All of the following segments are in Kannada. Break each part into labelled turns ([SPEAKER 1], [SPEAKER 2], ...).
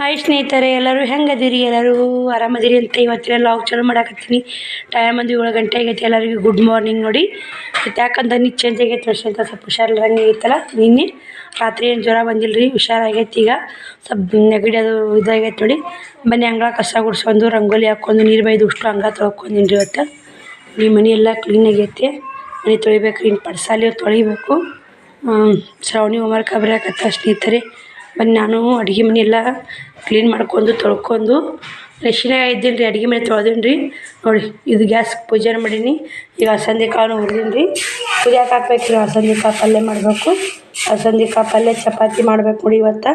[SPEAKER 1] ಹಾಯ್ ಸ್ನೇಹಿತರೆ, ಎಲ್ಲರೂ ಹೆಂಗದಿರಿ? ಎಲ್ಲರೂ ಆರಾಮದಿರಿ ಅಂತ ಇವತ್ತಿನ ಲಾಗ್ ಚಾಲು ಮಾಡಾಕತ್ತೀನಿ. ಟೈಮ್ ಒಂದು ಏಳು ಗಂಟೆ ಆಗೈತಿ ಎಲ್ಲರಿಗೂ ಗುಡ್ ಮಾರ್ನಿಂಗ್ ನೋಡಿ. ಯಾಕಂದ್ರೆ ನೀ ಚೇಂಜ್ ಆಗೈತೆ ವರ್ಷ ಅಂತ ಸ್ವಲ್ಪ ಹುಷಾರಿಲ್ದಂಗೆ ಆಗೈತಲ್ಲ ನಿನ್ನೆ. ರಾತ್ರಿ ಏನು ಜ್ವರ ಬಂದಿಲ್ಲ ರೀ ಹುಷಾರಾಗೈತಿ ಈಗ. ಸ್ವಲ್ಪ ನೆಗಡಿ ಅದು ಇದಾಗೈತೆ ನೋಡಿ. ಬನ್ನಿ ಅಂಗಳ ಕಸ ಗುಡ್ಸ್ಕೊಂಡು, ರಂಗೋಲಿ ಹಾಕ್ಕೊಂಡು, ನೀರು ಬೈದು ಉಷ್ಟು ಹಂಗೆ ತೊಳ್ಕೊಂಡಿನಿ ರೀ ಇವತ್ತು. ನಿಮ್ಮ ಮನೆ ಎಲ್ಲ ಕ್ಲೀನ್ ಆಗೈತಿ. ಮನೆ ತೊಳಿಬೇಕು ಇನ್ನು ಪಡ್ಸಾಲಿ ತೊಳಿಬೇಕು. ಶ್ರಾವಣಿ ಹೋಮ್ವರ್ಕ್ ಬರೆಯಕತ್ತ ಸ್ನೇಹಿತರೆ. ಬನ್ನಿ ನಾನು ಅಡುಗೆ ಮನೆ ಎಲ್ಲ ಕ್ಲೀನ್ ಮಾಡ್ಕೊಂಡು ತೊಳ್ಕೊಂಡು ರೆಶಿನಾಗ ಇದ್ದೀನಿ ರೀ, ಅಡುಗೆ ಮನೆ ತೊಳೆದೀನಿ ರೀ. ನೋಡಿ, ಇದು ಗ್ಯಾಸ್ ಪೂಜೆ ಮಾಡೀನಿ. ಈಗ ಅಸಂದಿ ಕಾಳು ಹುರಿದೀನಿ ರೀ. ಕುದಿಯಕ್ಕೆ ಹಾಕ್ಬೇಕು ರೀ ಅಸಂದಿ ಕಾಳು ಪಲ್ಯ ಮಾಡಬೇಕು. ಅಸಂದಿ ಕಾಳು ಪಲ್ಯ ಚಪಾತಿ ಮಾಡಬೇಕು ನೋಡಿ ಇವತ್ತು.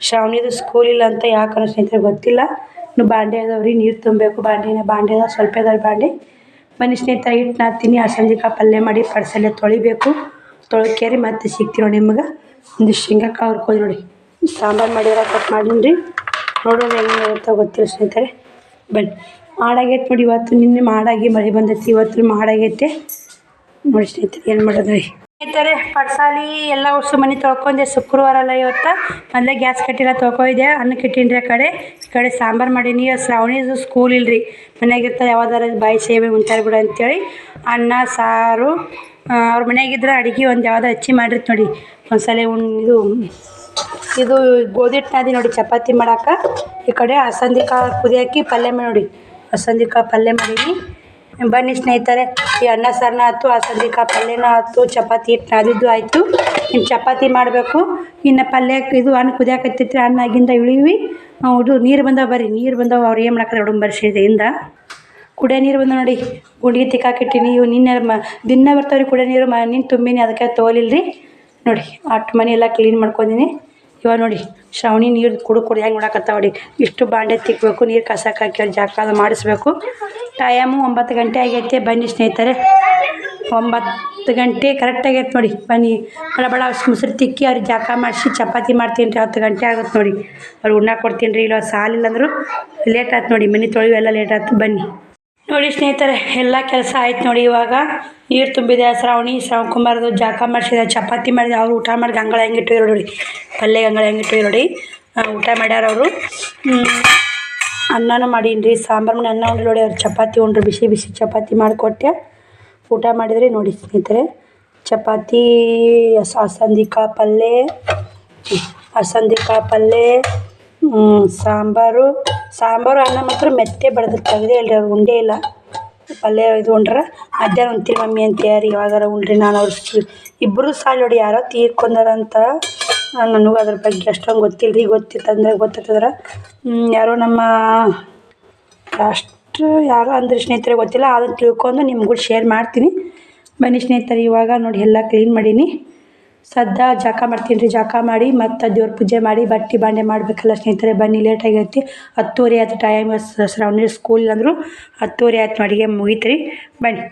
[SPEAKER 1] ಶ್ರಾವಣಿದು ಸ್ಕೂಲ್ ಇಲ್ಲ ಅಂತ ಯಾಕಂದ್ರೆ ಸ್ನೇಹಿತರೆ ಗೊತ್ತಿಲ್ಲ. ಇನ್ನು ಬಾಂಡೆ ಅದಾವೆ ರೀ, ನೀರು ತುಂಬಬೇಕು ಬಾಂಡೆನ. ಬಾಂಡೆ ಅದಾವೆ, ಸ್ವಲ್ಪ ಅದಾವೆ ಬಾಂಡೆ. ಬನ್ನಿ ಸ್ನೇಹಿತರೆ ಹಿಟ್ಟು ನಾತೀನಿ ಅಸಂದಿ ಕಾಳು ಪಲ್ಯ ಮಾಡಿ ಪರ್ಸಲ್ಲೇ ತೊಳಿಬೇಕು. ತೊಳ್ಕೇರಿ ಮತ್ತೆ ಸಿಗ್ತೀವಿ ನೋಡಿ ನಿಮ್ಗೆ. ಒಂದು ಶೇಂಗಾ ಕಾಳು ಹುರ್ಕೊಂಡು ನೋಡಿ. ಸಾಂಬಾರು ಮಾಡಿದ್ರೆ ಕಟ್ ಮಾಡೀನಿ ನೋಡೋದು ಹೆಂಗೆ ಇರುತ್ತೋ ಗೊತ್ತಿಲ್ಲ ಸ್ನೇಹಿತರೆ. ಬನ್ನಿ. ಮಾಡಾಗೈತೆ ನೋಡಿ ಇವತ್ತು ನಿನ್ನೆ ಮಾಡಾಗಿ ಮಳೆ ಬಂದೈತಿ. ಇವತ್ತು ಮಾಡಾಗೈತೆ ನೋಡಿ ಸ್ನೇಹಿತರೆ, ಏನು ಮಾಡೋದು ರೀ ಸ್ನೇಹಿತರೆ ಪಡ್ಸಾಲಿ ಎಲ್ಲ ವರ್ಷ ಮನೆ ತೊಳ್ಕೊಂಡೆ. ಶುಕ್ರವಾರ ಅಲ್ಲ ಇವತ್ತು. ಮೊದಲೇ ಗ್ಯಾಸ್ ಕಟ್ಟಿಲ್ಲ ತೊಳ್ಕೊಯ್ದೆ ಅನ್ನಕ್ಕೆ ಇಟ್ಟಿನಿ ರೀ ಆ ಕಡೆ. ಈ ಕಡೆ ಸಾಂಬಾರು ಮಾಡೀನಿ. ಶ್ರಾವಣಿದು ಸ್ಕೂಲ್ ಇಲ್ರಿ. ಮನೆಯಾಗಿರ್ತಾರೆ ಯಾವ್ದಾರ ಬಾಯಿ ಸೇವೆ ಉಂಟಾರ ಬಿಡ ಅಂತೇಳಿ. ಅನ್ನ, ಸಾರು ಅವ್ರ ಮನ್ಯಾಗಿದ್ರೆ ಅಡುಗೆ ಒಂದು ಯಾವ್ದು ಹಚ್ಚಿ ಮಾಡಿರ್ತಿ ನೋಡಿ. ಒಂದ್ಸಲ ಉಣ್ ಇದು ಇದು ಗೋಧಿ ಹಿಟ್ಟಿನಾದಿ ನೋಡಿ, ಚಪಾತಿ ಮಾಡಕ್ಕೆ ಈ ಕಡೆ ಅಸಂದಿ ಕಾಳು ಕುದಿಯಾಕಿ ಪಲ್ಯ ನೋಡಿ. ಅಸಂದಿ ಕಾಳು ಪಲ್ಯ ಮಾಡೀನಿ ಬನ್ನಿ ಸ್ನೇಹಿತರೆ, ಈ ಅನ್ನ ಸಾರನ್ನ ಆಯ್ತು ಅಲಸಂದಿ ಕಾಳು ಪಲ್ಯನ ಆಯ್ತು, ಚಪಾತಿ ಹಿಟ್ಟು ನಾದಿದ್ದು ಆಯಿತು. ಇನ್ನು ಚಪಾತಿ ಮಾಡಬೇಕು. ಇನ್ನು ಪಲ್ಯ ಇದು ಅನ್ನ ಅನ್ನ ಆಗಿಂದ ಇಳಿವಿ. ಇದು ನೀರು ಬಂದಾವ ಬರ್ರಿ. ನೀರು ಬಂದಾವ, ಅವ್ರು ಏನು ಮಾಡಕ್ಕೆ ಹುಡುಂಬರ್ ಇಂದ ಕುಡಿಯೋ ನೀರು ಬಂದ ನೋಡಿ. ಗುಂಡಿಗೆ ತಿಕ್ಕಾಕಿಟ್ಟಿನಿ ಇವು ನಿನ್ನೆ ಮ, ದಿನ ಬರ್ತಾವ್ರಿ ಕುಡಿಯೋ ನೀರು, ಮ ನಿನ್ನ ತುಂಬಿನಿ, ಅದಕ್ಕೆ ತೋಲಿಲ್ಲ ರೀ ನೋಡಿ ಅಷ್ಟು ಮನೆ ಎಲ್ಲ ಕ್ಲೀನ್ ಮಾಡ್ಕೊಂಡಿನಿ. ಇವಾಗ ನೋಡಿ, ಶ್ರಾವಣಿ ನೀರು ಕುಡು ಕುಡಿ ಹೆಂಗೆ ನೋಡಕತ್ತಾವ ನೋಡಿ ಇಷ್ಟು ಬಾಂಡೆ ತಿಕ್ಕಬೇಕು ನೀರು ಕಸಕ್ಕೆ ಹಾಕಿ ಅದು ಮಾಡಿಸ್ಬೇಕು. ಟೈಮು ಒಂಬತ್ತು ಗಂಟೆ ಆಗೈತೆ, ಬನ್ನಿ ಸ್ನೇಹಿತರೆ. ಒಂಬತ್ತು ಗಂಟೆ ಕರೆಕ್ಟ್ ಆಗೈತೆ ನೋಡಿ, ಬನ್ನಿ. ಬಡ ಬಡ ಮುಸ್ರು ತಿಕ್ಕಿ ಅವ್ರಿಗೆ ಜಾಕ ಮಾಡಿಸಿ ಚಪಾತಿ ಮಾಡ್ತೀನಿ ರೀ, ಹತ್ತು ಗಂಟೆ ಆಗುತ್ತೆ ನೋಡಿ. ಅವ್ರು ಉಣ್ಣ ಕೊಡ್ತೀನಿ ರೀ ಇಲ್ಲ ಸಾಲಿಲ್ಲ ಅಂದರು ಲೇಟ್ ಆಯ್ತು ನೋಡಿ, ಮನೆ ತೊಳಿವೆಲ್ಲ ಲೇಟ್ ಆಯ್ತು ಬನ್ನಿ. ನೋಡಿ ಸ್ನೇಹಿತರೆ, ಎಲ್ಲ ಕೆಲಸ ಆಯ್ತು ನೋಡಿ ಇವಾಗ. ನೀರು ತುಂಬಿದೆ ಶ್ರಾವಣಿ. ಶ್ರಾವಣ ಕುಮಾರದು ಜಾಕ ಮಾಡಿಸಿದೆ, ಚಪಾತಿ ಮಾಡಿದೆ, ಅವರು ಊಟ ಮಾಡಿ ಗಂಗಳ ಹೆಂಗಿಟ್ಟು ನೋಡಿ. ಪಲ್ಯ ಗಂಗಳ ಹೆಂಗಿಟ್ಟು ನೋಡಿ. ಊಟ ಮಾಡ್ಯಾರ ಅವರು. ಅನ್ನನೂ ಮಾಡೀನಿ ರೀ ಸಾಂಬಾರು ಅನ್ನ ಉಂಡ್ರಿ ನೋಡಿ, ಅವ್ರು ಚಪಾತಿ ಉಂಡ್ರು, ಬಿಸಿ ಬಿಸಿ ಚಪಾತಿ ಮಾಡಿಕೊಟ್ಟೆ ಊಟ ಮಾಡಿದ್ರಿ ನೋಡಿ ಸ್ನೇಹಿತರೆ. ಚಪಾತಿ ಅಸಂದಿಕಾ ಪಲ್ಯ ಅಸಂದಿಕಾ ಪಲ್ಯ ಸಾಂಬಾರು. ಸಾಂಬಾರು, ಅನ್ನ ಮಾತ್ರ ಮೆತ್ತೆ ಬಡ್ದು ತೆಗ್ದೇ ಇಲ್ರಿ ಅವ್ರು ಉಂಡೇ ಇಲ್ಲ. ಪಲ್ಯ ಇದು ಉಂಡ್ರೆ. ಮಧ್ಯಾಹ್ನ ಉಣ್ತೀನಿ ಮಮ್ಮಿ ಅಂತ ಯಾರು ಯಾವಾಗಾರ ಉಂಡ್ರಿ ನಾನು ಅವ್ರು ಇಬ್ಬರು ಸಾಲ ನೋಡಿ ಯಾರೋ ತೀರ್ಕೊಂಡಾರಂತ. ನನಗೂ ಅದ್ರ ಬಗ್ಗೆ ಅಷ್ಟೊಂದು ಗೊತ್ತಿಲ್ಲ ರೀ ಗೊತ್ತಿತ್ತಂದ್ರೆ ಗೊತ್ತಿತ್ತಂದ್ರೆ ಯಾರೋ ನಮ್ಮ ಅಷ್ಟು ಯಾರೋ ಅಂದ್ರೆ ಸ್ನೇಹಿತರೆ ಗೊತ್ತಿಲ್ಲ. ಅದನ್ನು ತಿಳ್ಕೊಂಡು ನಿಮ್ಗೂ ಶೇರ್ ಮಾಡ್ತೀನಿ. ಬನ್ನಿ ಸ್ನೇಹಿತರೆ, ಇವಾಗ ನೋಡಿ ಎಲ್ಲ ಕ್ಲೀನ್ ಮಾಡೀನಿ. ಸದ್ದ ಜಳಕ ಮಾಡ್ತೀನಿ ರೀ ಜಳಕ ಮಾಡಿ, ಮತ್ತು ದೇವ್ರ ಪೂಜೆ ಮಾಡಿ, ಬಟ್ಟೆ ಬಾಂಡೆ ಮಾಡಬೇಕಲ್ಲ ಸ್ನೇಹಿತರೆ, ಬನ್ನಿ ಲೇಟ್ ಆಗೈತಿ. ಹತ್ತುವರೆ ಆಯ್ತು ಟೈಮ್ ಶ್ರಾವಣಿ ಸ್ಕೂಲ್ ಅಂದರು. ಹತ್ತುವರೆ ಆಯ್ತು ಅಡುಗೆ ಮುಗೀತು ರೀ ಬನ್ನಿ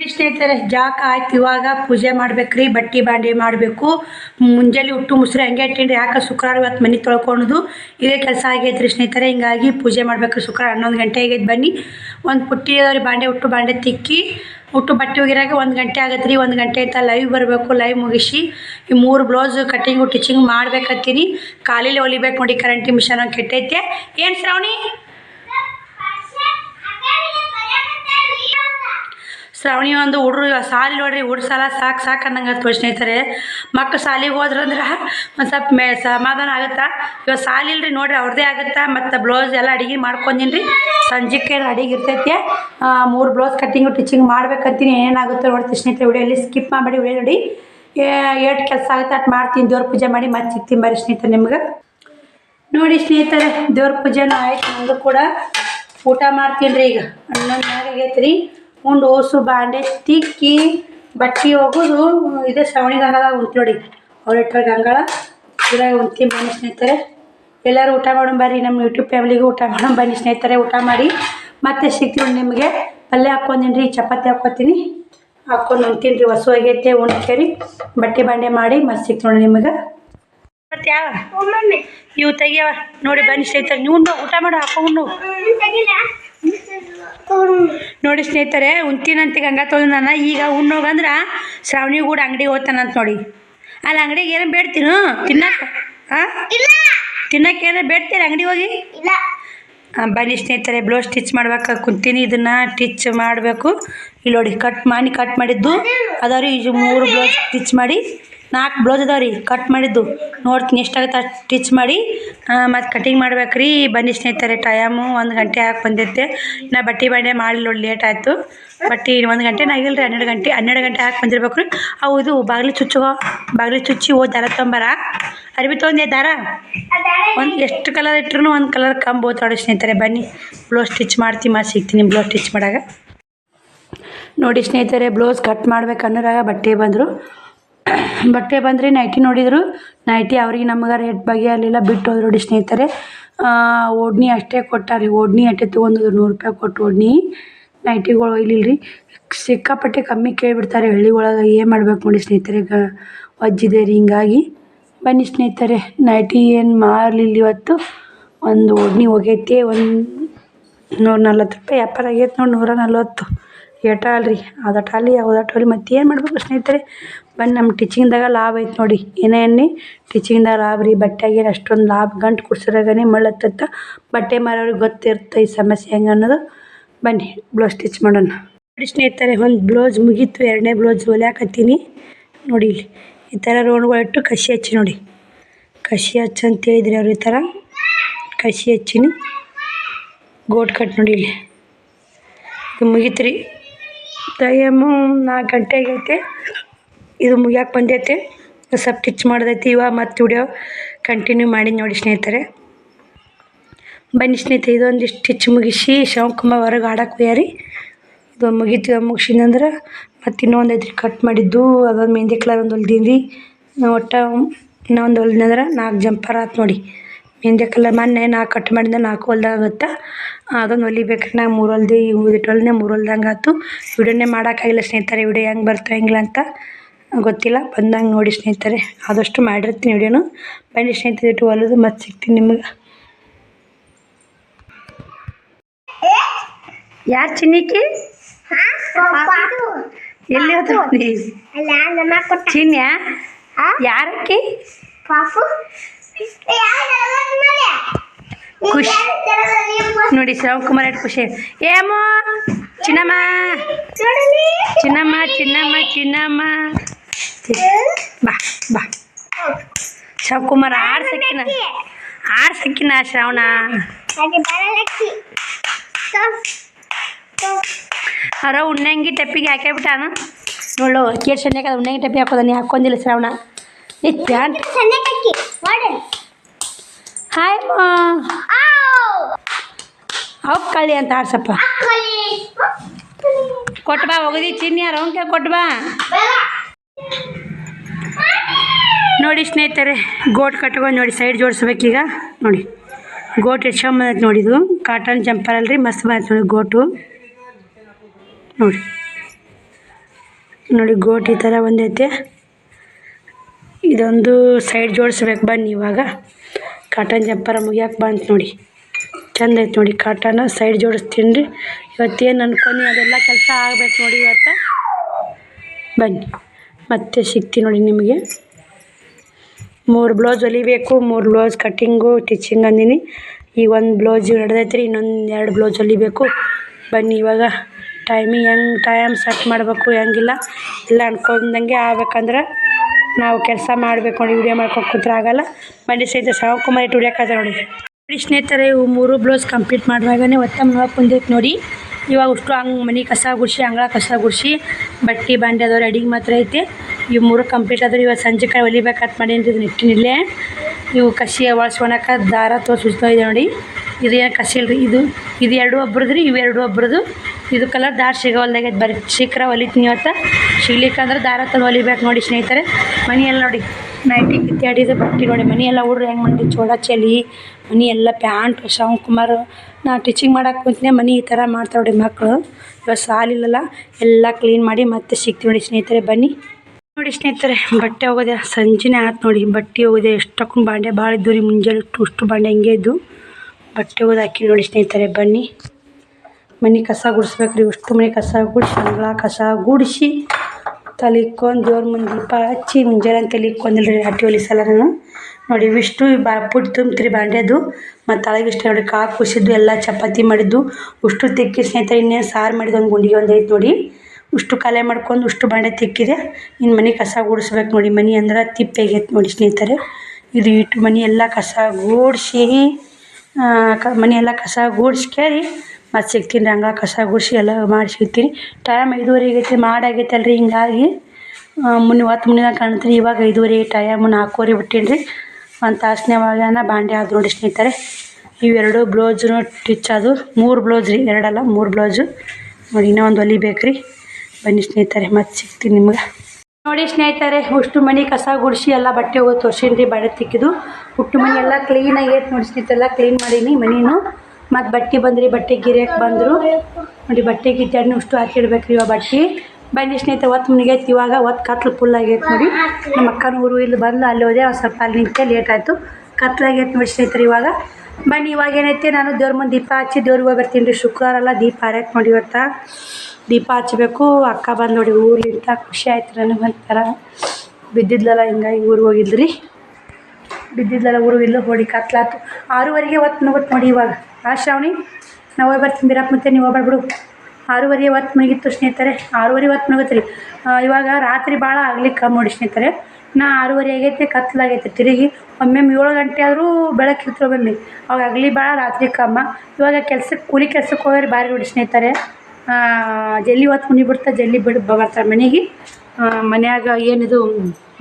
[SPEAKER 1] ಸ್ನೇಹಿತರೆ, ಜಾಕ ಆಯ್ತು ಇವಾಗ ಪೂಜೆ ಮಾಡ್ಬೇಕು ರೀ ಬಟ್ಟೆ ಬಾಂಡೆ ಮಾಡಬೇಕು. ಮುಂಜಾನೆ ಹುಟ್ಟು ಮುಸ್ರೆ ಹಂಗೆ ಇಟ್ಟೀನಿ ಯಾಕೆ ಶುಕ್ರವಾರ ಇವತ್ತು ಮನೆ ತೊಳ್ಕೊಳೋದು ಇದೇ ಕೆಲಸ ಆಗೈತೆ ರೀ ಸ್ನೇಹಿತರೆ, ಹಿಂಗಾಗಿ ಪೂಜೆ ಮಾಡಬೇಕು ಶುಕ್ರವಾರ ಹನ್ನೊಂದು ಗಂಟೆ ಆಗೈತೆ ಬನ್ನಿ. ಒಂದು ಪುಟ್ಟಿ ಅದಾವ್ರಿ, ಬಾಂಡೆ ಹುಟ್ಟು ಬಾಂಡೆ ತಿಕ್ಕಿ ಹುಟ್ಟು ಬಟ್ಟೆ ಒಗಿರಾಗೆ ಒಂದು ಗಂಟೆ ಆಗತ್ತೆ ರೀ ಒಂದು ಗಂಟೆ ಆಯ್ತಾ ಲೈವ್ ಬರಬೇಕು ಲೈವ್ ಮುಗಿಸಿ ಈ ಮೂರು ಬ್ಲೌಸ್ ಕಟ್ಟಿಂಗು ಟಿಚಿಂಗ್ ಮಾಡ್ಬೇಕತ್ತೀನಿ. ಕಾಲಿಲಿ ಹೊಲಿಬೇಕು ನೋಡಿ ಕರೆಂಟಿ ಮಿಷನ್ ಕೆಟ್ಟೈತೆ. ಏನು ಶ್ರಾವಣಿ? ಶ್ರಾವಣಿ ಒಂದು ಹುಡ್ರು ಸಾಲಿ ನೋಡ್ರಿ, ಹುಡ್ರು ಸಾಲ ಸಾಕು ಸಾಕು ಅನ್ನಂಗೆ ಸ್ನೇಹಿತರೆ ಮಕ್ಕಳು ಸಾಲಿಗೆ ಹೋದ್ರಂದ್ರೆ ಒಂದು ಸ್ವಲ್ಪ ಮೇ ಸಮಾಧಾನ ಆಗುತ್ತಾ? ಇವಾಗ ಸಾಲಿಲ್ರಿ ನೋಡ್ರಿ ಅವ್ರದ್ದೇ ಆಗುತ್ತಾ? ಮತ್ತು ಬ್ಲೌಸ್ ಎಲ್ಲ ಅಡಿಗೆ ಮಾಡ್ಕೊಂದಿನಿ ರೀ ಸಂಜೆಕ್ಕೆ ಅಡಿಗೆ ಇರ್ತೈತೆ ಮೂರು ಬ್ಲೌಸ್ ಕಟ್ಟಿಂಗು ಟಿಚಿಂಗ್ ಮಾಡ್ಬೇಕಂತೀನಿ ಏನೇನಾಗುತ್ತೋ ನೋಡ್ತೀನಿ ಸ್ನೇಹಿತರೆ ವಿಡಿಯೋಲಿ ಸ್ಕಿಪ್ ಮಾಡಿ ವಿಡಿಯೋ ನೋಡಿ. ಏಟ್ ಕೆಲಸ ಆಗುತ್ತೆ? ಅಟ್ ಮಾಡ್ತೀನಿ, ದೇವ್ರ ಪೂಜೆ ಮಾಡಿ ಮತ್ತೆ ಸಿಗ್ತೀನಿ ಬರ್ರಿ ಸ್ನೇಹಿತರೆ ನಿಮ್ಗೆ. ನೋಡಿ ಸ್ನೇಹಿತರೆ, ದೇವ್ರ ಪೂಜೆನೂ ಆಯ್ತು ನಮಗೂ ಕೂಡ ಊಟ ಮಾಡ್ತೀನಿ ರೀ ಈಗ. ಹನ್ನೊಂದು ಆಗೈತೆ ರೀ ಉಂಡು ಓಸು ಬಾಂಡೆ ತಿಕ್ಕಿ ಬಟ್ಟೆ ಹೋಗೋದು ಇದೇ ಶ್ರವಣಿ ಗಂಗಾದಾಗ ಉಂಟು ನೋಡಿ. ಅವ್ರ ಇಟ್ಟರೆ ಗಂಗಾಳ, ಇದ್ರಾಗ ಉಂತಿ ಬನ್ನಿ ಸ್ನೇಹಿತರೆ. ಎಲ್ಲರೂ ಊಟ ಮಾಡೋಣ ಬರ್ರಿ, ನಮ್ಮ ಯೂಟ್ಯೂಬ್ ಫ್ಯಾಮಿಲಿಗೂ ಊಟ ಮಾಡೋಣ ಬನ್ನಿ ಸ್ನೇಹಿತರೆ, ಊಟ ಮಾಡಿ. ಮತ್ತೆ ಸಿಗ್ತೀವಿ ನಿಮಗೆ. ಪಲ್ಯ ಹಾಕ್ಕೊಂದಿನಿ ರೀ, ಚಪಾತಿ ಹಾಕ್ಕೊತೀನಿ. ಹಾಕ್ಕೊಂಡು ಉಣ್ತೀನಿ ರೀ, ಹೊಸ ಆಗೈತೆ, ಉಣ್ಕೇರಿ. ಬಟ್ಟೆ ಬಾಂಡೆ ಮಾಡಿ, ಮತ್ತೆ ಸಿಗ್ತೀವಿ ನೋಡಿ ನಿಮಗೆ. ಮತ್ತೆ ಯಾವ? ಇವು ತೆಗಿಯವ. ನೋಡಿ ಬನ್ನಿ ಸ್ನೇಹಿತರೆ, ನೀವು ಊಟ ಮಾಡು, ಹಾಕೊಂಡು ನೋಡಿ ಸ್ನೇಹಿತರೆ ಉಂತಿನಂತೆ ಹಂಗ ನಾನು ಈಗ ಉಣ್ಣೋಗಂದ್ರೆ ಶ್ರಾವಣಿ ಕೂಡ ಅಂಗಡಿಗೆ ಹೋಗ್ತಾನಂತ ನೋಡಿ. ಅಲ್ಲಿ ಅಂಗಡಿಗೆ ಏನೋ ಬೇಡ್ತೀನು? ತಿನ್ನಕ್ಕೆ ಹಾಂ ತಿನ್ನಕ್ಕೆ ಏನಾರ ಬೇಡ್ತೀರಿ ಅಂಗಡಿ ಹೋಗಿ?
[SPEAKER 2] ಇಲ್ಲ.
[SPEAKER 1] ಬನ್ನಿ ಸ್ನೇಹಿತರೆ ಬ್ಲೌಸ್ ಸ್ಟಿಚ್ ಮಾಡ್ಬೇಕು ಕುಂತೀನಿ. ಇದನ್ನು ಸ್ಟಿಚ್ ಮಾಡಬೇಕು. ಇಲ್ಲಿ ನೋಡಿ ಕಟ್ ಮಾಡಿ ಕಟ್ ಮಾಡಿದ್ದು. ಅದಾವ್ರಿ ಇದು ಮೂರು ಬ್ಲೌಸ್ ಸ್ಟಿಚ್ ಮಾಡಿ. ನಾಲ್ಕು ಬ್ಲೌಸ್ ಅದಾವ್ರಿ ಕಟ್ ಮಾಡಿದ್ದು. ನೋಡ್ತೀನಿ ಎಷ್ಟಾಗುತ್ತೆ ಅಷ್ಟು ಸ್ಟಿಚ್ ಮಾಡಿ. ಮತ್ತು ಕಟಿಂಗ್ ಮಾಡ್ಬೇಕು ರೀ ಬನ್ನಿ ಸ್ನೇಹಿತರೆ ಟೈಮು ಒಂದು ಗಂಟೆ ಹಾಕಿ ಬಂದೈತೆ. ನಾ ಬಟ್ಟೆ ಬಂಡೆ ಮಾಡಿ ನೋಡಿ ಲೇಟ್ ಆಯಿತು. ಬಟ್ಟೆ ಒಂದು ಗಂಟೆ ನಾಗಿಲ್ಲ ರೀ ಹನ್ನೆರಡು ಗಂಟೆ ಹನ್ನೆರಡು ಗಂಟೆ ಹಾಕಿ ಬಂದಿರ್ಬೇಕು ರೀ ಅವು ಇದು ಬಾಗಿಲು ಚುಚ್ಚುವ ಬಾಗಿಲು ಚುಚ್ಚಿ ಓ ದಾರ ತೊಂಬರ. ಅರ್ಬಿ ತೊಗೊಂಡೆ ದಾರ? ಒಂದು ಎಷ್ಟು ಕಲರ್ ಇಟ್ರು ಒಂದು ಕಲರ್ ಕಂಬ ನೋಡಿ ಸ್ನೇಹಿತರೆ, ಬನ್ನಿ. ಬ್ಲೌಸ್ ಸ್ಟಿಚ್ ಮಾಡ್ತೀನಿ ಮಾ ಸಿಗ್ತೀನಿ ಬ್ಲೌಸ್ ಸ್ಟಿಚ್ ಮಾಡಾಗ. ನೋಡಿ ಸ್ನೇಹಿತರೆ, ಬ್ಲೌಸ್ ಕಟ್ ಮಾಡ್ಬೇಕು ಅನ್ನೋರಾಗ ಬಟ್ಟೆ ಬಂದರು. ಬಟ್ಟೆ ಬಂದರೆ ನೈಟಿ ನೋಡಿದರು. ನೈಟಿ ಅವ್ರಿಗೆ ನಮಗೆ ರೇಟ್ ಬಗ್ಗೆ ಅಲ್ಲೆಲ್ಲ ಬಿಟ್ಟು ಹೋದ್ರು ನೋಡಿ ಸ್ನೇಹಿತರೆ ಓಡ್ನಿ ಅಷ್ಟೇ ಕೊಟ್ಟಾರಿ. ಓಡ್ನಿ ಅಷ್ಟೇ ತೊಗೊಂಡು ನೂರು ರೂಪಾಯಿ ಕೊಟ್ಟು ಓಡ್ನಿ. ನೈಟಿಗಳು ಒಯ್ಲಿಲ್ಲ ಸಿಕ್ಕಾಪಟ್ಟೆ ಕಮ್ಮಿ ಕೇಳಿಬಿಡ್ತಾರೆ. ಹಳ್ಳಿ ಒಳಗೆ ಏನು ಮಾಡ್ಬೇಕು ನೋಡಿ ಸ್ನೇಹಿತರೆ. ಗ, ವಜ್ಜಿದೆ ರೀ ಹಿಂಗಾಗಿ. ಬನ್ನಿ ಸ್ನೇಹಿತರೆ. ನೈಟಿ ಏನು ಮಾರಲಿಲ್ಲ ಇವತ್ತು. ಒಂದು ಓಡ್ನಿ ಹೋಗೈತಿ ಒಂದು ನೂರ ನಲ್ವತ್ತು ರೂಪಾಯಿ. ವ್ಯಾಪಾರ ಆಗೈತೆ ನೋಡಿ ನೂರ ನಲ್ವತ್ತು. ಏಟ ರೀ ಅದು ಅಲ್ಲಿ ಯಾವ್ದಟ ಅಲ್ಲಿ ಮತ್ತೆ ಏನು ಮಾಡಬೇಕು ಸ್ನೇಹಿತರೆ? ಬಂದು ನಮ್ಮ ಟೀಚಿಂಗ್ದಾಗ ಲಾಭ ಐತೆ ನೋಡಿ. ಏನೇ ಅನ್ನಿ ಟೀಚಿಂಗ್ದಾಗ ಲಾಭ ರೀ, ಬಟ್ಟೆಗೆ ಅಷ್ಟೊಂದು ಲಾಭ, ಗಂಟು ಕುಡ್ಸಿರಾಗನೇ ಮಳ್ಳತ್ತತ್ತ. ಬಟ್ಟೆ ಮಾರೋರಿಗೆ ಗೊತ್ತಿರುತ್ತೆ ಈ ಸಮಸ್ಯೆ ಹೆಂಗೆ ಅನ್ನೋದು. ಬನ್ನಿ ಬ್ಲೌಸ್ ಸ್ಟಿಚ್ ಮಾಡೋಣ. ನೋಡಿ ಸ್ನೇಹಿತರೆ, ಒಂದು ಬ್ಲೌಸ್ ಮುಗೀತು, ಎರಡನೇ ಬ್ಲೌಸ್ ಹೊಲಿಯಾಕತ್ತೀನಿ. ನೋಡಿ ಇಲ್ಲಿ, ಈ ಥರ ಇಟ್ಟು ಕಸಿ ಹಚ್ಚಿ ನೋಡಿ. ಕಸಿ ಹಚ್ಚಿ ಅಂತ ಹೇಳಿದ್ರಿ ಅವ್ರು ಈ ಥರ ಕಸಿ ಹಚ್ಚಿನಿ. ಗೋಟ್ ಕಟ್ ನೋಡಿ ಇಲ್ಲಿ. ಮುಗೀತು ರೀ. ಟೈಮು ನಾಲ್ಕು ಗಂಟೆ ಆಗೈತೆ ಇದು ಮುಗಿಯೋಕೆ ಬಂದೈತೆ. ಸ್ವಲ್ಪ ಟಿಚ್ ಮಾಡೋದೈತಿ ಇವಾಗ ಮತ್ತೆ ವಿಡಿಯೋ. ಕಂಟಿನ್ಯೂ ಮಾಡಿ ನೋಡಿ ಸ್ನೇಹಿತರೆ. ಬನ್ನಿ ಸ್ನೇಹಿತರೆ, ಇದೊಂದಿಷ್ಟು ಸ್ಟಿಚ್ ಮುಗಿಸಿ ಶಿವಕುಮಾರ್ ಹೊರಗೆ ಆಡಕ್ಕೆ ಹೋಗ್ಯಾರಿ. ಇದು ಮುಗೀತು ಮುಗಿಸಿದಂದ್ರೆ ಮತ್ತು ಇನ್ನೊಂದು ಐತ್ರಿ ಕಟ್ ಮಾಡಿದ್ದು. ಅದೊಂದು ಮೆಹಂದಿ ಕಲರ್ ಒಂದು ಹೊಲ್ದೀನಿ ಒಟ್ಟು ಇನ್ನೊಂದು ಹೊಲ್ದಿನಂದ್ರೆ ನಾಲ್ಕು ಜಂಪರ್ ಆತು ನೋಡಿ. ಮೆಹಂದಿ ಕಲರ್ ಮೊನ್ನೆ ನಾ ಕಟ್ ಮಾಡಿದ ನಾಲ್ಕು ಹೊಲ್ದಾಗುತ್ತೆ ಅದೊಂದು ಹೊಲಿಬೇಕು ನಾ ಮೂರು ಹೊಲ್ದು ಉಳಿದಿಟ್ಟು ಹೊಲ್ದೆ ಮೂರು ಹೊಲ್ದಂಗೆ ಆಯ್ತು ವಿಡಿಯೋನೇ ಮಾಡೋಕ್ಕಾಗಿಲ್ಲ ಸ್ನೇಹಿತರೆ ವಿಡಿಯೋ ಹೆಂಗೆ ಬರ್ತಾ ಹೆಂಗಿಲ್ಲ ಅಂತ ಗೊತ್ತಿಲ್ಲ. ಬಂದಂಗೆ ನೋಡಿ ಸ್ನೇಹಿತರೆ ಆದಷ್ಟು ಮಾಡಿರ್ತೀನಿ ವಿಡಿಯೋನು. ಬನ್ನಿ ಸ್ನೇಹಿತರೆ ಇಟ್ಟು ಹೊಲಿದು ಮತ್ತೆ ಸಿಗ್ತೀನಿ ನಿಮಗೆ. ಯಾರು ಚಿನ್ನಿಕಿ? ಎಲ್ಲಿ ಹೋದ್ರಿ? ಚಿನ್ಯ? ಯಾರಕ್ಕಿ?
[SPEAKER 2] ಪಾಪು.
[SPEAKER 1] ಖುಷಿ. ನೋಡಿ ಶಿವಕುಮಾರ್ ಎಷ್ಟು ಖುಷಿ. ಏಮೋ ಚಿನ್ನಮ್ಮ. ಚಿನ್ನಮ್ಮ ಚಿನ್ನಮ್ಮ ಚಿನ್ನಮ್ಮ. ಬಾ ಬಾ. ಶಿವಕುಮಾರ್ ಆಡ್ಸಕ್ಕಿನ ಆಡ್ಸಕ್ಕಿನ ಶ್ರವಣ. ಅರ ಉಣ್ಣಂಗಿ ಟೆಪ್ಪಿಗೆ ಹಾಕ್ಯಾಬಿಟ್ಟಾನ? ನೋಡು ಕೇಟ್ ಸನ್ಯಾಕ ಉಣ್ಣಂಗಿ ಟೆಪ್ಪಿ ಹಾಕೋದ ನೀ ಹಾಕ್ಕೊಂಡಿಲ್ಲ ಶ್ರವಣ. ಪ್ಯಾಂಟ್.
[SPEAKER 2] ಮಾಡಲ್
[SPEAKER 1] ಹಾಯ್ ಅವ್ ಕಳ್ಳಿ ಅಂತ ಆಡ್ಸಪ್ಪ ಕೊಟ್ಟು ಬಾ ಹೋಗದಿ ಚಿನ್ನಿ ರೌಂಡ್ಗೆ ಕೊಟ್ಟು ಬಾ. ನೋಡಿ ಸ್ನೇಹಿತರೆ ಗೋಟ್ ಕಟ್ಕೊಂಡು ನೋಡಿ ಸೈಡ್ ಜೋಡಿಸ್ಬೇಕೀಗ. ನೋಡಿ ಗೋಟ್ ಎಷ್ಟು ನೋಡಿ ನೋಡಿದು ಕಾಟನ್ ಜಂಪರ್ ಅಲ್ರಿ ಮಸ್ತ್ ಬಂದೈತೆ ನೋಡಿ ಗೋಟು ನೋಡಿ. ನೋಡಿ ಗೋಟ್ ಈ ಥರ ಬಂದೈತೆ. ಇದೊಂದು ಸೈಡ್ ಜೋಡಿಸ್ಬೇಕು ಬನ್ನಿ ಇವಾಗ. ಕಾಟನ್ ಜಂಪರ ಮುಗಿಯಕ್ಕೆ ಬಂತು ನೋಡಿ. ಚಂದ ಐತೆ ನೋಡಿ ಕಾಟನ್ ಸೈಡ್ ಜೋಡಿಸ್ತೀನಿ. ರೀ ಇವತ್ತೇನು ಅನ್ಕೊಂಡು ಅದೆಲ್ಲ ಕೆಲಸ ಆಗ್ಬೇಕು ನೋಡಿ ಇವತ್ತು. ಬನ್ನಿ, ಮತ್ತೆ ಸಿಗ್ತೀನಿ ನೋಡಿ ನಿಮಗೆ. ಮೂರು ಬ್ಲೌಸ್ ಹೊಲಿಬೇಕು, ಮೂರು ಬ್ಲೌಸ್ ಕಟ್ಟಿಂಗು ಟಿಚಿಂಗ್ ಅಂದಿನಿ. ಈಗ ಒಂದು ಬ್ಲೌಸ್ ನಡೆದೈತೆ ರೀ ಇನ್ನೊಂದು ಎರಡು ಬ್ಲೌಸ್ ಹೊಲಿಬೇಕು. ಬನ್ನಿ ಇವಾಗ ಟೈಮಿಂಗ್ ಹೆಂಗೆ ಟೈಮ್ ಸೆಟ್ ಮಾಡಬೇಕು ಹೆಂಗಿಲ್ಲ, ಎಲ್ಲ ಅನ್ಕೊಂಡಂಗೆ ಆಗ್ಬೇಕಂದ್ರೆ ನಾವು ಕೆಲಸ ಮಾಡಬೇಕು ನೋಡಿ ವಿಡಿಯೋ ಮಾಡ್ಕೊಂಡು ಕೂತ್ರೆ ಆಗಲ್ಲ. ಬನ್ನಿ ಸ್ನೇಹಿತರೆ ಇಟ್ಟು ಹೊಡಿಯೋಕ್ಕಾಗ ನೋಡಿ. ನೋಡಿ ಸ್ನೇಹಿತರೆ, ಇವು ಮೂರು ಬ್ಲೌಸ್ ಕಂಪ್ಲೀಟ್ ಮಾಡುವಾಗನೇ ಒತ್ತ ನೋಡಕ್ಕೆ ಬಂದೈತೆ ನೋಡಿ. ಇವಾಗ ಅಷ್ಟು ಹಂಗೆ ಮನೆ ಕಸ ಗುಡಿಸಿ, ಅಂಗಳ ಕಸ ಗುಡಿಸಿ, ಬಟ್ಟೆ, ಬಾಂಡೆ ಅದವ್ರು ಅಡಿಗೆ ಮಾತ್ರ ಐತೆ. ಇವು ಮೂರು ಕಂಪ್ಲೀಟ್ ಆದ್ರೆ ಇವಾಗ ಸಂಜೆ ಕಡೆ ಹೊಲಿಬೇಕಂತ ಮಾಡೀನಿ ಇದನ್ನ ಇಟ್ಟಿನಿಲ್ಲೇ ಇವು ಕಸಿ ಒಳಸ್ಕೊಳಕ್ಕೆ ದಾರ ತೋರಿಸ್ತಾ ಇದೆ ನೋಡಿ. ಇದು ಏನು ಕಸಿ ಇದು ಇದು ಎರಡು ಒಬ್ರದ್ದು ರೀ ಇವು ಎರಡು ಒಬ್ರದ್ದು ಇದು ಕಲರ್ ದಾರ ಸಿಗೋಲ್ದಾಗೈತೆ ಬರೀ ಶೀಘ್ರ ಹೊಲಿತೀನಿ ಇವತ್ತು. ಸಿಗ್ಲಿಕ್ಕಂದ್ರೆ ದಾರ ತಂದು ಹೊಲಿಬೇಕು ನೋಡಿ ಸ್ನೇಹಿತರೆ. ಮನೆಯೆಲ್ಲ ನೋಡಿ ನೈಟಿ ಕಿತ್ತಾಡಿದ ಬಟ್ಟೆ ನೋಡಿ. ಮನೆಯೆಲ್ಲ ಹುಡ್ರು ಹೆಂಗೆ ಮಾಡಿ ಚೋಡ ಚಲಿ ಮನೆ ಎಲ್ಲ ಪ್ಯಾಂಟ್ ಶಿವಕುಮಾರ್ ನಾ ಟೀಚಿಂಗ್ ಮಾಡಕ್ಕೆ ಕುಂತಿನಿ ಮನೆ ಈ ಥರ ಮಾಡ್ತಾರೆ ನೋಡಿ ಮಕ್ಕಳು ಇವಾಗ ಸಾಲಿಲ್ಲಲ್ಲ ಎಲ್ಲ ಕ್ಲೀನ್ ಮಾಡಿ ಮತ್ತೆ ಸಿಗ್ತೀವಿ ನೋಡಿ ಸ್ನೇಹಿತರೆ. ಬನ್ನಿ. ನೋಡಿ ಸ್ನೇಹಿತರೆ, ಬಟ್ಟೆ ಹೋಗೋದೆ ಸಂಜೆನೇ ಆಯ್ತು ನೋಡಿ. ಬಟ್ಟೆ ಹೋಗೋದೆ ಎಷ್ಟಕ್ಕೊಂದು ಬಾಂಡೆ. ಭಾಳ ಇದ್ದು ರೀ, ಮುಂಜಾನೆ ಇಷ್ಟು ಅಷ್ಟು ಬಾಂಡೆ ಹಂಗೆ ಇದ್ದು ಬಟ್ಟೆ ಹಾಕಿ ನೋಡಿ ಸ್ನೇಹಿತರೆ, ಬನ್ನಿ. ಮನೆ ಕಸ ಗುಡಿಸ್ಬೇಕ್ರಿ ಅಷ್ಟು ಮನೆ ಕಸ ಗುಡಿಸಿ, ಅಂಗಳ ಕಸ ಗುಡಿಸಿ ತಲೆ ಇಕ್ಕೊಂಡು ದೇವ್ರ ಮುಂದೆ ದೀಪ ಹಚ್ಚಿ ಮುಂಜಾನೆ ತಲೆ ಇಕ್ಕೊಂಡಿಲ್ಲ ರೀ, ಹಟ್ಟಿ ಹೊಲಿಸಲ್ಲ ನಾನು. ನೋಡಿ ಇವಿಷ್ಟು ಬಾ ಪುಟ್ಟು ತುಂಬ್ತಿರಿ ಬಾಂಡ್ಯದು ಮತ್ತು ತಳಗಿಷ್ಟು ನೋಡಿ ಕಾಳು ಕುಸಿದ್ದು ಎಲ್ಲ ಚಪಾತಿ ಮಾಡಿದ್ದು. ಉಷ್ಟು ತಿಕ್ಕಿ ಸ್ನೇಹಿತರೆ, ಇನ್ನೇನು ಸಾರು ಮಾಡಿದ್ದು ಒಂದು ಗುಂಡಿಗೆ ಒಂದು ಐತೆ ನೋಡಿ. ಉಷ್ಟು ಕಲೆ ಮಾಡ್ಕೊಂಡು ಉಷ್ಟು ಬಾಂಡೆ ತಿಕ್ಕಿದೆ. ಇನ್ನು ಮನೆ ಕಸ ಗುಡಿಸ್ಬೇಕು ನೋಡಿ, ಮನೆ ಅಂದ್ರೆ ತಿಪ್ಪಾಗೈತೆ ನೋಡಿ ಸ್ನೇಹಿತರೆ. ಇದು ಇಟ್ಟು ಮನೆ ಎಲ್ಲ ಕಸ ಗುಡಿಸಿ. ಕ ಮನೆ ಎಲ್ಲ ಕಸ ಗುಡ್ಸ್ಕೇರಿ, ಮತ್ತು ಸಿಗ್ತೀನಿ ರೀ ಹಂಗ ಕಸ ಗುಡಿಸಿ ಎಲ್ಲ ಮಾಡಿ ಸಿಗ್ತೀನಿ ಟೈಮ್ ಐದುವರೆ ಆಗೈತಿ, ಮಾಡಾಗೈತೆ ಅಲ್ರಿ ಹಿಂಗಾಗಿ. ಮುನ್ನ ಹೊತ್ತು ಮುನ್ನಾಗ ಕಾಣ್ತೀರಿ, ಇವಾಗ ಐದುವರೆ ಟೈಮ್ ನಾಲ್ಕೂವರೆ ಬಿಟ್ಟೀನಿ ರೀ ಒಂದು ತಾಸ್ನ್ಯಾಗ ಬಾಂಡೆ ಆದ್ರು ನೋಡಿ ಸ್ನೇಹಿತರೆ. ಇವೆರಡು ಬ್ಲೌಸ್ನು ಟಿಚ್ ಅದು. ಮೂರು ಬ್ಲೌಸ್ ರೀ, ಎರಡಲ್ಲ, ಮೂರು ಬ್ಲೌಸು. ನೋಡಿ ಇನ್ನೂ ಒಂದು ಹೊಲಿಬೇಕು ರೀ ಬನ್ನಿ ಸ್ನೇಹಿತರೆ, ಮತ್ತೆ ಸಿಗ್ತೀನಿ ನಿಮ್ಗೆ. ನೋಡಿ ಸ್ನೇಹಿತರೆ ಉಷ್ಟು ಮನೆ ಕಸ, ಗುಡಿಸಿ ಎಲ್ಲ ಬಟ್ಟೆ ಹೋಗಿ ತೋರಿಸಿನ್ರಿ ಬಡ ತಿಕ್ಕಿದು ಹುಟ್ಟು ಮನೆ ಎಲ್ಲ ಕ್ಲೀನ್ ಆಗೈತೆ ನೋಡಿ ಸ್ನೇಹಿತರೆ, ಎಲ್ಲ ಕ್ಲೀನ್ ಮಾಡೀನಿ ಮನೇನು. ಮತ್ತು ಬಟ್ಟೆ ಬಂದ್ರಿ, ಬಟ್ಟೆ ಗಿರಿಯಕ್ಕೆ ಬಂದರು. ನೋಡಿ ಬಟ್ಟೆ ಗಿದ್ದಾಡಿ ಉಷ್ಟು ಹಾಕಿಡ್ಬೇಕು ರೀ ಇವಾಗ ಬಟ್ಟೆ. ಬನ್ನಿ ಸ್ನೇಹಿತರೆ ಒತ್ತು ಮನೆಗೆ ಐತಿ ಇವಾಗ ಒತ್ತು ಕತ್ಲು ಫುಲ್ ಆಗೈತೆ ನೋಡಿ. ನಮ್ಮ ಅಕ್ಕನ ಊರು ಇಲ್ಲಿ ಬಂದು ಅಲ್ಲಿ ಹೋದೆ, ಒಂದು ಸ್ವಲ್ಪ ಅಲ್ಲಿ ನಿಂತೆ ಲೇಟ್ ಆಯಿತು. ಕತ್ಲಾಗೈತೆ ನೋಡಿ ಸ್ನೇಹಿತರೆ ಇವಾಗ. ಬನ್ನಿ, ಇವಾಗ ಏನೈತೆ, ನಾನು ದೇವ್ರ ಮುಂದೆ ದೀಪ ಹಚ್ಚಿ ದೇವ್ರಿಗೆ ಹೋಗಿ ಬರ್ತೀನಿ ರೀ. ಶುಕ್ರವಾರ ಎಲ್ಲ ದೀಪ ಹಾರೈತೆ ನೋಡಿ ಇವತ್ತು. ದೀಪ ಹಚ್ಚಬೇಕು, ಅಕ್ಕ ಬಂದು ನೋಡಿ ಊರ್ಲಿಂದ ಖುಷಿ ಆಯ್ತು ನನಗೆ ಒಂಥರ. ಬಿದ್ದಿದ್ಲಲ್ಲ, ಹಿಂಗಾಗಿ ಊರಿಗೆ ಹೋಗಿದ್ರಿ. ಬಿದ್ದಿದ್ಲಲ್ಲ, ಊರಿಗೆ ಇಲ್ಲ ಹೊಡಿ ಕತ್ಲಾತು. ಆರೂವರೆಗೆ ಹೊತ್ತು ಮುಗುತ್ತೆ ನೋಡಿ ಇವಾಗ. ಆ, ಶ್ರಾವಣಿ, ನಾವು ಹೋಗಿ ಬರ್ತೀನಿ ಬಿರಪ್ಪ ಮತ್ತೆ, ನೀವು ಹೋಗ್ಬೇಡ್ಬಿಡು ಆರೂವರೆ ಹೊತ್ತು ಮುಗಿತ್ತು ಸ್ನೇಹಿತರೆ. ಆರೂವರೆ ಹೊತ್ತು ಮುಗಿತು ರೀ ಇವಾಗ ರಾತ್ರಿ ಭಾಳ ಆಗ್ಲಿಕ್ಕೆ ನೋಡಿ ಸ್ನೇಹಿತರೆ. ನಾ ಆರೂವರೆ ಆಗೈತೆ ಕತ್ತಲಾಗೈತೆ ತಿರುಗಿ ಒಮ್ಮೊಮ್ಮೆ ಏಳು ಗಂಟೆ ಆದರೂ ಬೆಳಕಿರ್ತವೆ ಒಮ್ಮೊಮ್ಮೆ ಅವಾಗ ಆಗಲಿ ಭಾಳ ರಾತ್ರಿ ಕಮ್ಮ ಇವಾಗ ಕೆಲ್ಸಕ್ಕೆ ಕೂಲಿ ಕೆಲ್ಸಕ್ಕೆ ಹೋಗೋರು ಭಾರಿ ನೋಡಿ ಸ್ನೇಹಿತರೆ. ಜಲ್ಲಿ ಹೊತ್ತು ಮುನಿಬಿಡ್ತಾ ಜಲ್ಲಿ ಬಿಡ್ ಬರ್ತಾರೆ ಮನೆಗೆ. ಮನ್ಯಾಗ ಏನಿದು,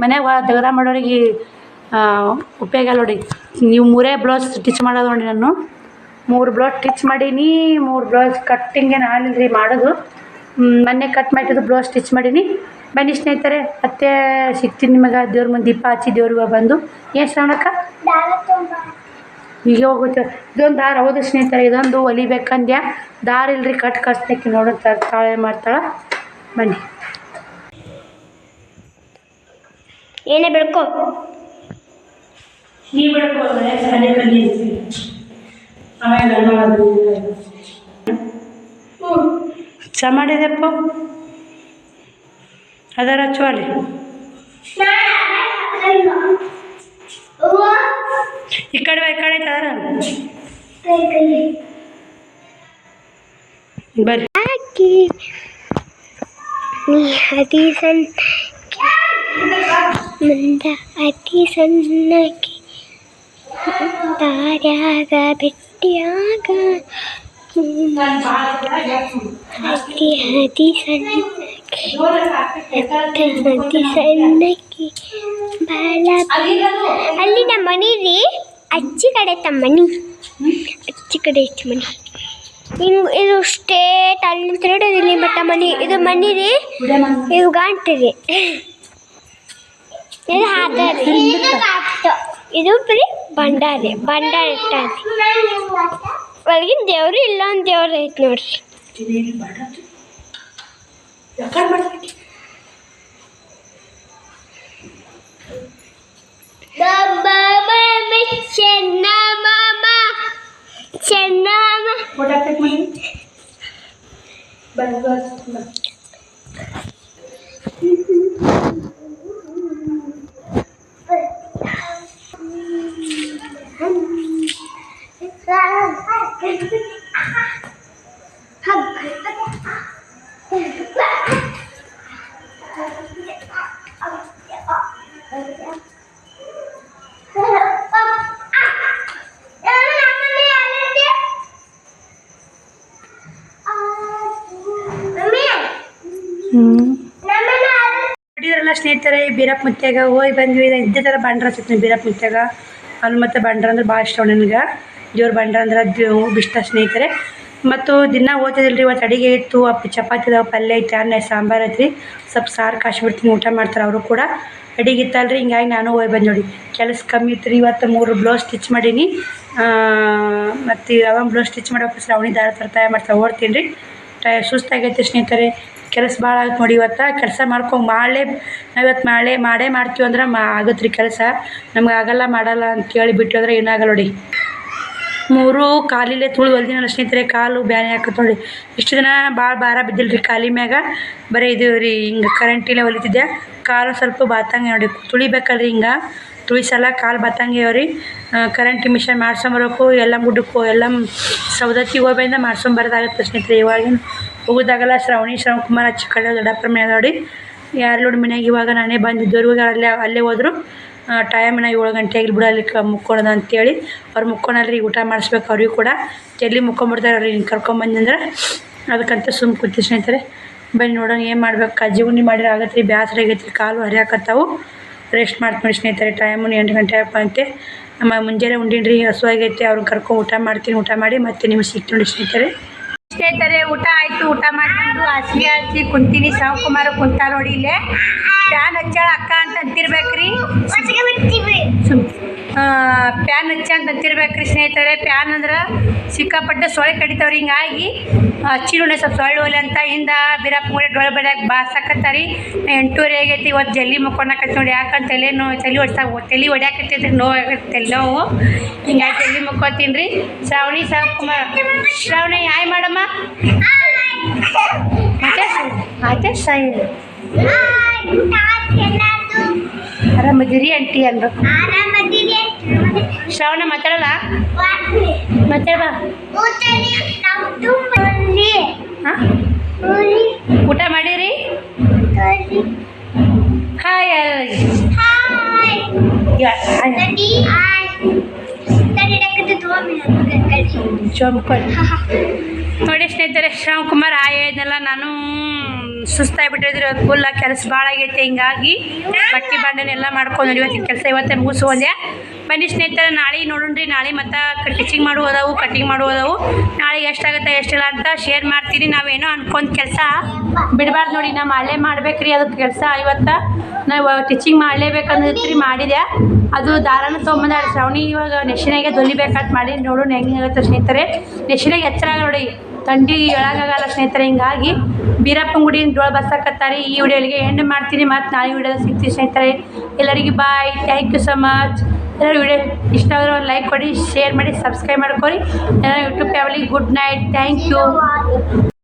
[SPEAKER 1] ಮನ್ಯಾಗ ದಗದ ಮಾಡೋರಿಗೆ ಉಪಯೋಗ ನೋಡಿ ನೀವು ಮೂರೇ ಬ್ಲೌಸ್ ಸ್ಟಿಚ್ ಮಾಡೋದು ನೋಡಿ ನಾನು. ಮೂರು ಬ್ಲೌಸ್ ಸ್ಟಿಚ್ ಮಾಡೀನಿ ಮೂರು ಬ್ಲೌಸ್ ಕಟ್ಟಿಂಗ್ ಏನು ಆಗಲಿಲ್ಲ ರೀ ಮಾಡೋದು ಮೊನ್ನೆ ಕಟ್ ಮಾಡಿದ್ದು ಬ್ಲೌಸ್ ಸ್ಟಿಚ್ ಮಾಡೀನಿ. ಬನ್ನಿ ಸ್ನೇಹಿತರೆ ಮತ್ತೆ ಸಿಗ್ತೀನಿ ನಿಮಗೆ ದೇವ್ರ ಮುಂದೆ ದೀಪ ಹಚ್ಚಿ ದೇವ್ರಿಗೆ ಬಂದು. ಏನು ಶ್ರವಣಕ್ಕ? ಈಗ ಹೋಗುತ್ತೆ. ಇದೊಂದು ದಾರ ಹೌದು ಸ್ನೇಹಿತರೆ ಇದೊಂದು ಹೊಲಿಬೇಕಂದ್ಯ ದಾರ ಇಲ್ರಿ ಕಟ್ ಕರ್ಸ್ತಕ್ಕೆ ನೋಡೋ ತಾಳೆ ಮಾಡ್ತಾಳೆ. ಬನ್ನಿ.
[SPEAKER 2] ಏನೇ ಬೆಳ್ಕೊ.
[SPEAKER 1] ನೀ ಚಾ ಮಾಡಿದೆಪ್ಪ ಅದರ ಹಚ್ಚು ಅಲ್ಲಿ ಈ ಕಡೆ ಬಾ, ಈ ಕಡೆ ಐತೆ ಅದರ ಬರ್ರಿ
[SPEAKER 2] ಹಾಕಿ ನೀ ಅತಿ ಸಣ್ಣ ಮುಂದ ಅತಿ ಸಣ್ಣಕ್ಕೆ ದಾರ್ಯಾಗ ಭೆಟ್ಟಿಯಾಗ ಹತ್ತಿ ಅತಿ ಸಣ್ಣಕ್ಕೆ ಅತಿ ಸಣ್ಣಕ್ಕೆ ಬಾಳ ಅಲ್ಲಿ ನಮ್ಮ ಮನೆ ರೀ ಅಜ್ಜಿ ಕಡೆ ತಮ್ಮ ಮನೆ ಅಜ್ಜಿ ಕಡೆ ಐತಿ ಮನೆ ಹಿಂಗ್ ಇದು ಸ್ಟೇಟ್ ಅಲ್ಲಿ ತಿರುಡೋದಿಲ್ಲ ಮತ್ತ ಮಟ್ಟ ಮನಿ. ಇದು ಮನಿ ರೀ ಇದು ಗಂಟಿರಿ. ಇದು ಹಾದರಿ. ಇದು ಬರೀ ಬಂಡಾರಿ ಬಂಡಾರ ಇಟ್ಟಾರಿ. ಒಳಗಿನ ದೇವ್ರು ಇಲ್ಲ ಒಂದು ದೇವ್ರು ಐತಿ ನೋಡ್ರಿ. ಚೆನ್ನ ಮಾಮ
[SPEAKER 1] ಸ್ನೇಹಿತರೆ ಬೀರಪ್ಪ ಮುತ್ಯಾಗ ಹೋಗಿ ಬಂದ್ವಿ. ಇದು ಇದ್ದೇ ಥರ ಬಂಡ್ರ ಸಿಗ್ತೀನಿ ಬೀರಪ್ಪ ಮುತ್ಯಾಗ. ಅಲ್ಲಿ ಮತ್ತು ಬಂಡ್ರ ಅಂದ್ರೆ ಭಾಳ ಇಷ್ಟ ನನಗೆ ದೇವ್ರ ಬಂಡ್ರ ಅಂದ್ರೆ ಇಷ್ಟ ಸ್ನೇಹಿತರೆ. ಮತ್ತು ದಿನ ಓದ್ತಿದ್ದಿಲ್ಲ ರೀ ಇವತ್ತು ಅಡುಗೆ ಇತ್ತು, ಅಪ್ಪ ಚಪಾತಿ ಇದಾವೆ ಪಲ್ಯ ಐತೆ, ಅನ್ನ, ಸಾಂಬಾರು ಐತ್ರಿ. ಸ್ವಲ್ಪ ಸಾರು ಕಾಶಿ ಬಿಡ್ತೀನಿ, ಊಟ ಮಾಡ್ತಾರೆ ಅವರು ಕೂಡ. ಅಡಿಗೆ ಇತ್ತಲ್ರಿ ಹಿಂಗಾಗಿ ನಾನು ಹೋಗಿ ಬಂದು ನೋಡಿ. ಕೆಲಸ ಕಮ್ಮಿ ಇತ್ತು ರೀ, ಇವತ್ತು ಮೂರು ಬ್ಲೌಸ್ ಸ್ಟಿಚ್ ಮಾಡೀನಿ. ಮತ್ತು ಯಾವ ಬ್ಲೌಸ್ ಸ್ಟಿಚ್ ಮಾಡೋಕೆ ಶ್ರಾವಣಿ ದಾರ ತರ್ತಾಯ ಮಾಡ್ತಾ ಓಡ್ತೀನಿ ರೀ. ಟ, ಸುಸ್ತಾಗೈತೆ ಸ್ನೇಹಿತರೆ. ಕೆಲಸ ಭಾಳ ಆಗುತ್ತೆ ನೋಡಿ ಇವತ್ತು. ಕೆಲಸ ಮಾಡ್ಕೊಂಡು ಮಾಡಲೇ, ನಾವು ಇವತ್ತು ಮಾಡೇ ಮಾಡೇ ಮಾಡ್ತೀವಿ ಅಂದ್ರೆ ಮಾ ಆಗುತ್ತೆ ರೀ ಕೆಲಸ. ನಮ್ಗೆ ಆಗಲ್ಲ, ಮಾಡಲ್ಲ ಅಂತೇಳಿ ಬಿಟ್ಟು ಅಂದ್ರೆ ಏನಾಗಲ್ಲ ನೋಡಿ. ಮೂರು ಕಾಲಿಲ್ಲೇ ತುಳು ಹೊಲ್ದಿನ ಸ್ನೇಹಿತರೆ, ಕಾಲು ಬ್ಯಾನೆ ಹಾಕತ್ ನೋಡಿ. ಇಷ್ಟು ದಿನ ಭಾಳ ಭಾರ ಬಿದ್ದಿಲ್ಲ ರೀ ಕಾಲಿ ಮ್ಯಾಗ. ಬರೀ ಇದು ರೀ ಹಿಂಗೆ ಕರೆಂಟಿಲೆ ಹೊಲಿತಿದ್ದೆ ಕಾಲು ಸ್ವಲ್ಪ ಬಾತಂಗೆ ನೋಡಿ. ತುಳಿಬೇಕಲ್ರಿ ಹಿಂಗೆ. ತುಳಿಸಲ್ಲ ಸಲ ಕಾಲು ಬತ್ತಂಗೆ ಅವ್ರಿ ಕರೆಂಟ್ ಮಿಷನ್ ಮಾಡ್ಸೊಂಬರ್ಬೇಕು ಎಲ್ಲ ಗುಡ್ಡಕ್ಕೂ ಎಲ್ಲ ಸೌದತ್ತಿ ಹೋಗ್ಬಂದ ಮಾಡ್ಸೊಂಬರೋದಾಗತ್ತೆ ಸ್ನೇಹಿತರೆ ಇವಾಗಿನ. ಹೋಗೋದಾಗಲ್ಲ ಶ್ರಾವಣಿ, ಶ್ರವಣಕುಮಾರ್ ಅಚ್ಚ ಕಡೆ ದೊಡ್ಡಪ್ಪರ ಮನೆ ನೋಡಿ ಯಾರು ಮನ್ಯಾಗ ಇವಾಗ ನಾನೇ ಬಂದಿದ್ದವ್ರಿಗೆ ಅಲ್ಲೇ ಅಲ್ಲೇ ಹೋದ್ರು. ನಾ ಏಳು ಗಂಟೆ ಆಗಿಲ್ಲ ಬಿಡು ಅಲ್ಲಿ ಮುಕ್ಕೊಳೋದು ಅಂತೇಳಿ. ಅವ್ರು ಮುಕ್ಕೊಳಲ್ರಿ ಊಟ ಮಾಡಿಸ್ಬೇಕು ಅವ್ರಿಗೂ ಕೂಡ. ಜಲ್ದಿ ಮುಕ್ಕೊಂಬಿಡ್ತಾರೆ ಅವ್ರಿಗೆ ಕರ್ಕೊಂಬಂದಂದ್ರೆ ಅದಕ್ಕಂತ ಸುಮ್ಮ ಕೂತಿ ಸ್ನೇಹಿತರೆ. ಬನ್ನಿ ನೋಡೋಣ, ಏನು ಮಾಡ್ಬೇಕು. ಕಜ್ಜಿ ಉಂಡಿ ಮಾಡಿದ್ರೆ ಆಗತ್ತೆ ರೀ ಬ್ಯಾಸ್ರ ಆಗೈತೆ ರೀ ಕಾಲು ಹರಿಯಾಕತ್ತಾವು. ರೆಸ್ಟ್ ಮಾಡ್ತೀನಿ ಸ್ನೇಹಿತರೆ, ಟೈಮು ಎಂಟು ಗಂಟೆ ಅಂತೆ. ನಮ್ಮ ಮುಂಜಾನೆ ಉಂಡಿನ್ರಿ ಹಸು ಆಗೈತೆ ಅವ್ರನ್ನ ಕರ್ಕೊಂಡು ಊಟ ಮಾಡ್ತೀನಿ, ಊಟ ಮಾಡಿ ಮತ್ತೆ ನಿಮ್ಗೆ ಸಿಗ್ತೀನಿ ನೋಡಿ ಸ್ನೇಹಿತರೆ. ಸ್ನೇಹಿತರೆ, ಊಟ ಆಯ್ತು. ಊಟ ಮಾಡ್ಕೊಂಡು ಹಾಸಿಗೆ ಹಚ್ಚಿ ಕುಂತೀನಿ. ಶಿವಕುಮಾರ ಕುಂತಾರ ನೋಡಿ ಇಲ್ಲೇ. ಫ್ಯಾನ್ ಹಚ್ಚಾಳ ಅಕ್ಕ ಅಂತ ಅಂತಿರ್ಬೇಕ್ರಿ. ಪ್ಯಾನ್ ಹಚ್ಚಿ ಅಂತ ಅಂತಿರ್ಬೇಕ್ರಿ ಸ್ನೇಹಿತರೆ. ಪ್ಯಾನ್ ಅಂದ್ರೆ ಸಿಕ್ಕಾಪಟ್ಟೆ ಸೊಳ್ಳೆ ಕಡಿತಾವ್ರಿ ಹಿಂಗಾಗಿ ಹಚ್ಚಿರುಣೆ ಸ್ವಲ್ಪ ಸೊಳ್ಳೆ ಒಲೆ ಅಂತ ಹಿಂದ ಬಿರಪ್ಪ ಮೂಳೆ ಡೊಳ್ಳೆ ಬಡಿಯಾಕ ಬಾಸಾಕತ್ತಾರಿ ಎಂಟೂವರೆ ಆಗೈತಿ ಇವತ್ತು ಜಲ್ದಿ ಮುಕ್ಕೊಳಕತ್ತಿ ನೋಡಿ ಯಾಕಂತ ತಲೆ ನೋವು ತಲೆ ಹೊಡ್ಸಾಕ ತಲೆ ಹೊಡ್ಯಾಕತ್ತೈತಿ ನೋವು ಆಗತ್ತೆ ತಲೆ ನೋವು. ಹಿಂಗಾಗಿ ಜಲ್ಲಿ ಮುಕ್ಕೋತೀನಿ ರೀ ಶ್ರಾವಣಿ ಶಿವಕುಮಾರ್ ಶ್ರಾವಣಿ ಆಯ್ ಮಾಡಮ್ಮ. ಆಯ್ತಾ ಸಾಯಿ ಆರಾಮದಿರಿ ಅಂಟಿ ಅನ್ಬೇಕು ಶ್ರಾವಣ ಮಾತಾಡಲ್ಲ? ಮಾತಾಡ ಊಟ ಮಾಡಿರಿ? ಹಾಯ್ ನೋಡಿ ಸ್ನೇಹಿತರೆ ಶ್ಯಾಮಕುಮಾರ್ ಹಾಯ್ ಹೇಳಿದ್ನಲ್ಲ ನಾನು. ಸುಸ್ತಾಗ್ಬಿಟ್ಟಿದ್ರೆ ಫುಲ್ಲ ಕೆಲಸ ಭಾಳ ಆಗೈತೆ ಹಿಂಗಾಗಿ. ಬಟ್ಟೆ ಬಾಂಡನೆಲ್ಲ ಮಾಡ್ಕೊಂಡು ಇವತ್ತಿನ ಕೆಲಸ ಇವತ್ತೇ ಮುಗಿಸ್ಕೊಂಡೆ. ಬನ್ನಿ ಸ್ನೇಹಿತರೆ, ನಾಳೆ ನೋಡೋಣ್ರಿ ನಾಳೆ ಮತ್ತೆ ಟಿಚಿಂಗ್ ಮಾಡುವ ಅದಾವು ಕಟಿಂಗ್ ಮಾಡುವ ಅದಾವು. ನಾಳೆ ಎಷ್ಟಾಗುತ್ತೆ, ಎಷ್ಟಿಲ್ಲ ಅಂತ ಶೇರ್ ಮಾಡ್ತೀನಿ. ನಾವೇನೋ ಅನ್ಕೊಂಡ್ ಕೆಲಸ ಬಿಡಬಾರ್ದು ನೋಡಿ ನಾ ಮಾಡಲೇ ಮಾಡ್ಬೇಕ್ರಿ ಅದಕ್ಕೆ ಕೆಲಸ. ಇವತ್ತು ನಾವು ಟಿಚಿಂಗ್ ಮಾಡಲೇಬೇಕಂದಿತ್ತು ಮಾಡಿದೆ. ಅದು ದಾರನ ತೊಗೊಂಬಂದ ಶ್ರವಣಿ ಇವಾಗ ನೆಶಿನಾಗೆ ದೊಲಿಬೇಕಂತ ಮಾಡಿ ನೋಡೋಣ ಹೆಂಗಾಗುತ್ತೆ ಸ್ನೇಹಿತರೆ. ನೆಶಿನಾಗೆ ಎಚ್ಚರಾಗ ನೋಡಿ. ಥಂಡಿ ಹೇಳೋಕ್ಕಾಗಲ್ಲ ಸ್ನೇಹಿತರೆ, ಹಿಂಗಾಗಿ ಬೀರಪ್ಪನ ಗುಡಿ ಜೋಳ ಬಸ್ಸಾಕತ್ತಾರೆ ಈ ವಿಡಿಯೋಲಿಗೆ ಎಂಡ್ ಮಾಡ್ತೀನಿ. ಮತ್ತು ನಾಳೆ ವಿಡಿಯೋದಲ್ಲಿ ಸಿಗ್ತೀನಿ ಸ್ನೇಹಿತರೆ. ಎಲ್ಲರಿಗೆ bye thank you so much ಎಲ್ಲರೂ ವಿಡಿಯೋ ಇಷ್ಟ ಆದರೆ ಒಂದು ಲೈಕ್ ಕೊಡಿ ಶೇರ್ ಮಾಡಿ ಸಬ್ಸ್ಕ್ರೈಬ್ ಮಾಡ್ಕೊರಿ. ಎಲ್ಲ YouTube family good night thank you